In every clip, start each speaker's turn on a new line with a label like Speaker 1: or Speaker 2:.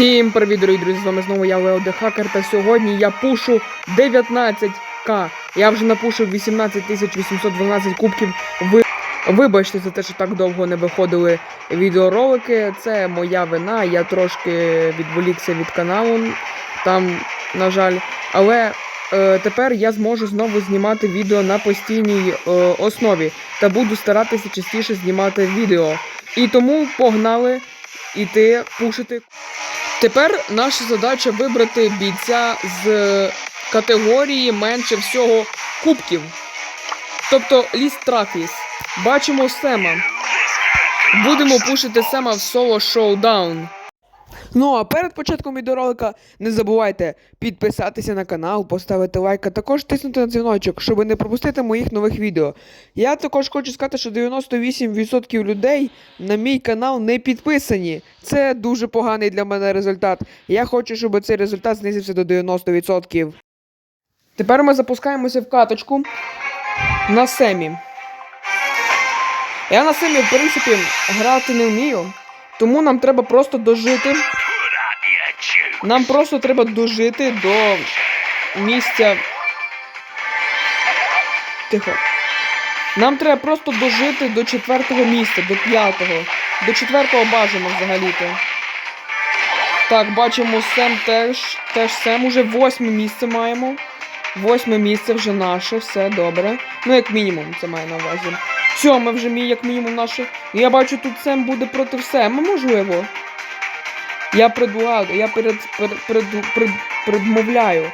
Speaker 1: Всім привіт, дорогі друзі! З вами знову я Лео Хакер, та сьогодні я пушу 19к. Я вже напушив 18 812 кубків. Ви... Вибачте за те, що так довго не виходили відеоролики. Це моя вина. Я трошки відволікся від каналу. Там, на жаль, але е, тепер я зможу знову знімати відео на постійній е, основі та буду старатися частіше знімати відео. І тому погнали іти пушити. Тепер наша задача вибрати бійця з категорії менше всього кубків. Тобто ліст Трафіс. Бачимо Сема. Будемо пушити Сема в соло шоудаун. Ну а перед початком відеоролика не забувайте підписатися на канал, поставити лайк, а також тиснути на дзвіночок, щоб не пропустити моїх нових відео. Я також хочу сказати, що 98% людей на мій канал не підписані. Це дуже поганий для мене результат. Я хочу, щоб цей результат знизився до 90%. Тепер ми запускаємося в каточку на семі. Я на семі, в принципі, грати не вмію. Тому нам треба просто дожити. Нам просто треба дожити до місця. Тихо. Нам треба просто дожити до четвертого місця, до п'ятого. До четвертого бажано взагалі-то. Так, бачимо Сем теж. Теж Сем уже восьме місце маємо. Восьме місце вже наше, все добре. Ну, як мінімум, це має на увазі. Сьоме вже мій, як мінімум, наше. Я бачу, тут Сем буде проти Сема, можливо. Я предлагаю, я перед, перед, перед, перед, предмовляю.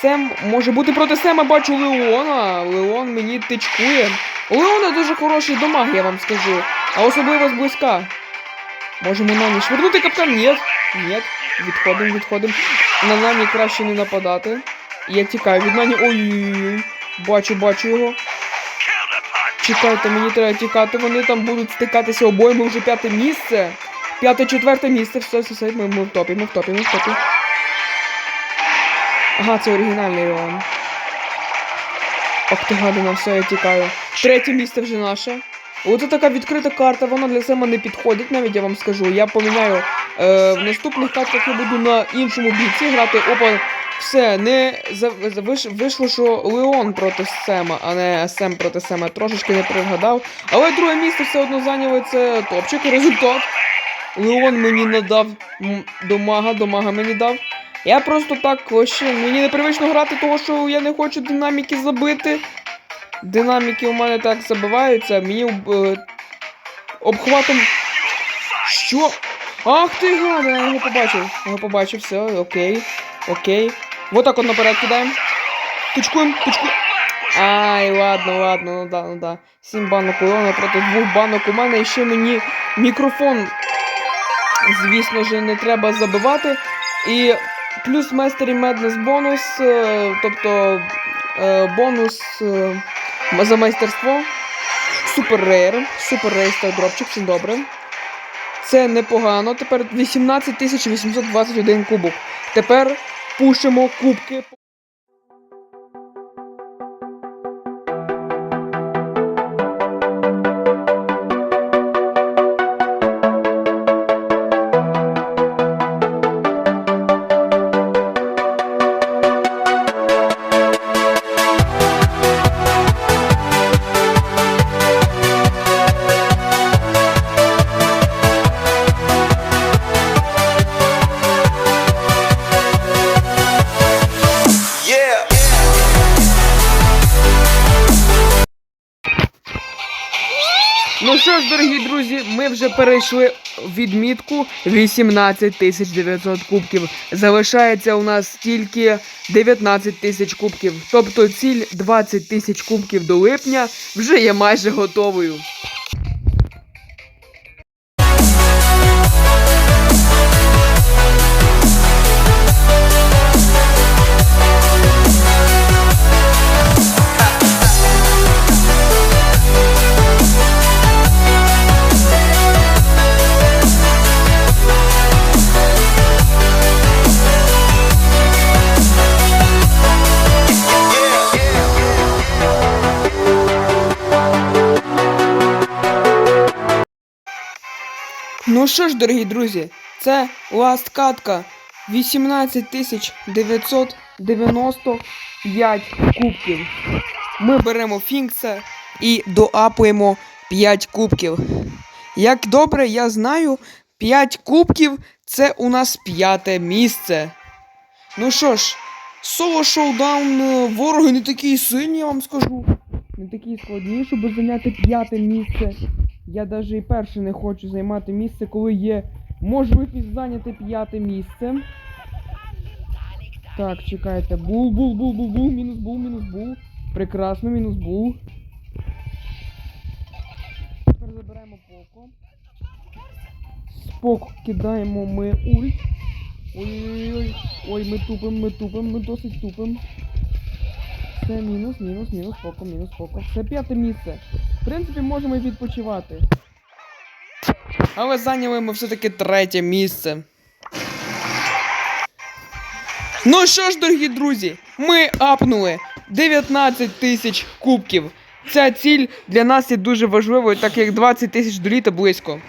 Speaker 1: Сем може бути проти Сема, бачу Леона. Леон мені тичкує. У Леона дуже хороший домаг, я вам скажу. А особливо зблизька. Можемо на ні швирнути капкан? Ні. Ні. Відходимо, відходимо. На Нані краще не нападати. Я тікаю від Нані. Ой-ой-ой. Бачу, бачу його. Чекайте, мені треба тікати, вони там будуть стикатися обоє, ми вже п'яте місце. П'яте, четверте місце, все, все, все, ми, ми в топі, ми в топі, ми в топі. Ага, це оригінальний Леон. Ох ти гадина, все, я тікаю. Третє місце вже наше. Оце така відкрита карта, вона для себе не підходить, навіть я вам скажу. Я поміняю е, в наступних картах я буду на іншому бійці грати. Опа, все, не вийшло, що Леон проти Сема, а не Сем проти Сема. Трошечки не пригадав. Але друге місце все одно зайняли це топчик. Результат. Леон мені надав м, до мага, до мага мені дав. Я просто так ще мені непривично грати, того що я не хочу динаміки забити. Динаміки у мене так забиваються, мені е, обхватом. Що? Ах ти гада, я його побачив. Я його побачив, все, окей. Окей. Вот так от наперед кидаємо. Тучкуємо, тучкуємо. Ай, ладно, ладно, ну да, ну да. Сім банок у Леона проти двох банок у мене. І ще мені мікрофон, звісно ж, не треба забивати. І плюс Mastery Madness бонус, е, тобто е, бонус е, за майстерство. Супер рейр. Супер рейр став дропчик, це добре. Це непогано. Тепер 18 821 кубок. Тепер пушимо кубки. Ну що ж, дорогі друзі, ми вже перейшли відмітку 18 900 кубків. Залишається у нас тільки 19 тисяч кубків. Тобто ціль 20 тисяч кубків до липня вже є майже готовою. Ну що ж, дорогі друзі, Це ласт катка 18 тисяч 995 кубків. Ми беремо Фінкса і доапуємо 5 кубків. Як добре я знаю, 5 кубків це у нас п'яте місце. Ну що ж, соло шоудаун е, вороги не такі сильні, я вам скажу. Не такі складні, щоб зайняти п'яте місце. Я навіть і перше не хочу займати місце, коли є можливість зайняти п'яте місце. Так, чекайте. Бул, бул, бул, бул, бул, мінус бул, мінус бул. Прекрасно, мінус бул. Тепер забираємо поко. Спок кидаємо ми ульт. Ой-ой-ой. Ой, ми тупим, ми тупим, ми досить тупим. Це мінус, мінус, мінус, поко, мінус, поко. Це п'яте місце. В принципі, можемо і відпочивати. Але зайняли ми все-таки третє місце. Ну що ж, дорогі друзі, ми апнули 19 тисяч кубків. Ця ціль для нас є дуже важливою, так як 20 тисяч до літа близько.